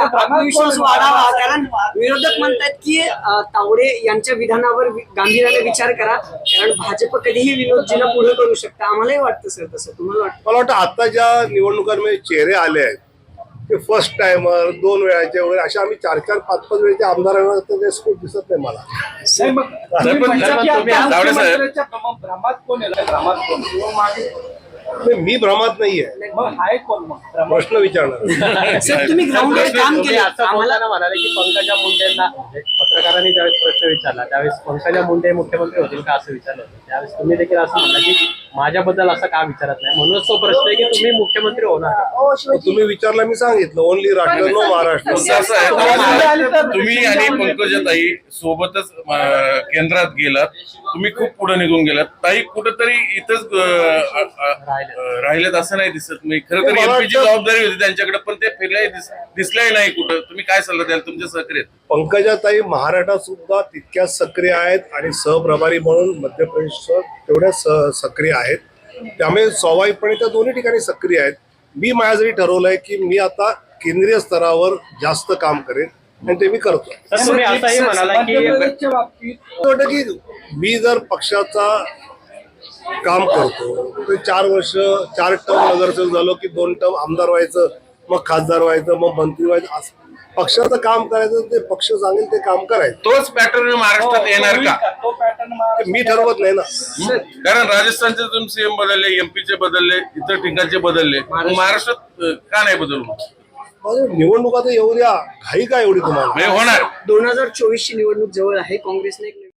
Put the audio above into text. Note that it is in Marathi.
आत्मविश्वास वाढावा. कारण विरोधक म्हणतात की तावडे यांच्या विधानावर गांभीर्याने विचार करा. कारण भाजप कधीही विनोदजीला पुढे करू शकतं. आम्हालाही वाटतं सर तसं. तुम्हाला वाटतं? मला वाटतं आता ज्या निवडणुकांमध्ये चेहरे आले आहेत ते फर्स्ट टाइमर दोन वेळाचे वगैरे असे आम्ही चार चार पाच पाच वेळेचे आमदारांना ते स्कोप दिसत नाही मला. साहेब. भ्रमात कोण आहे? भ्रमात कोण? नाही, मी भ्रमात नाहीये. मग आहे कोण मग? भ्रमात. प्रश्न विचारणार. सर तुम्ही ग्राउंडवर काम केलं. असं आम्हाला म्हणाले की पंकजा मुंडेंना पत्रकारांनी ज्यावेळेस प्रश्न विचारला त्यावेळेस पंकजा मुंडे मुख्यमंत्री होतील का असं विचारलं होतं. त्यावेळेस तुम्ही देखील असं म्हणला की माझ्याबद्दल असं का विचारत नाही? म्हणूनच तो प्रश्न आहे की तुम्ही मुख्यमंत्री होणार का? तुम्ही विचारला मी सांगितलं. ओनली राष्ट्र नो महाराष्ट्र. तुम्ही आणि पंकजाताई सोबतच केंद्रात गेलात. तुम्ही खूप पुढे निघून गेलात. ताई कुठेतरी इथंच अं, राहिलेत असं नाही दिसत. मी खरं तर मला एमपीची वाटतं- जबाबदारी होती त्यांच्याकडे पण ते फिरल्याही दिस- दिसल्याही नाही कुठं. तुम्ही काय सल्ला द्याल? तुमच्या सहकार्यात पंकजाताई महाराष्ट्रात सुद्धा तितक्याच सक्रिय आहेत आणि सहप्रभारी म्हणून मध्य प्रदेशात तेवढ्या स- सक्रिय आहेत. त्यामुळे स्वाभाविकपणे त्या दोन्ही ठिकाणी सक्रिय आहेत. मी माझ्यासाठी ठरवलंय की मी आता केंद्रीय स्तरावर जास्त काम करेन आणि ते मी करतो तर तुम्ही असंही म्हणाला की मध्यप्रदेशच्या बाबतीत असं वाटतं की मी जर पक्षाचा काम करतो. तर चार वर्ष चार टर्म नगरसेवक झालो की दोन टर्म आमदार व्हायचं मग खासदार व्हायचं मग मंत्री व्हायचं असं. पक्षाचं काम करायचं ते पक्ष सांगेल ते काम करायचं. तोच पॅटर्न महाराष्ट्रात येणार का? तो पॅटर्न मी ठरवत नाही ना. कारण राजस्थानचे तुम्ही सीएम बदलले एमपीचे बदलले इतर ठिकाणचे बदलले. मग महाराष्ट्रात अं, का नाही बदलू? निवडणुका तर येऊ द्या. घाई का एवढी तुम्हाला? होणार. दोन हजार चोवीस ची निवडणूक जवळ आहे. काँग्रेसने एक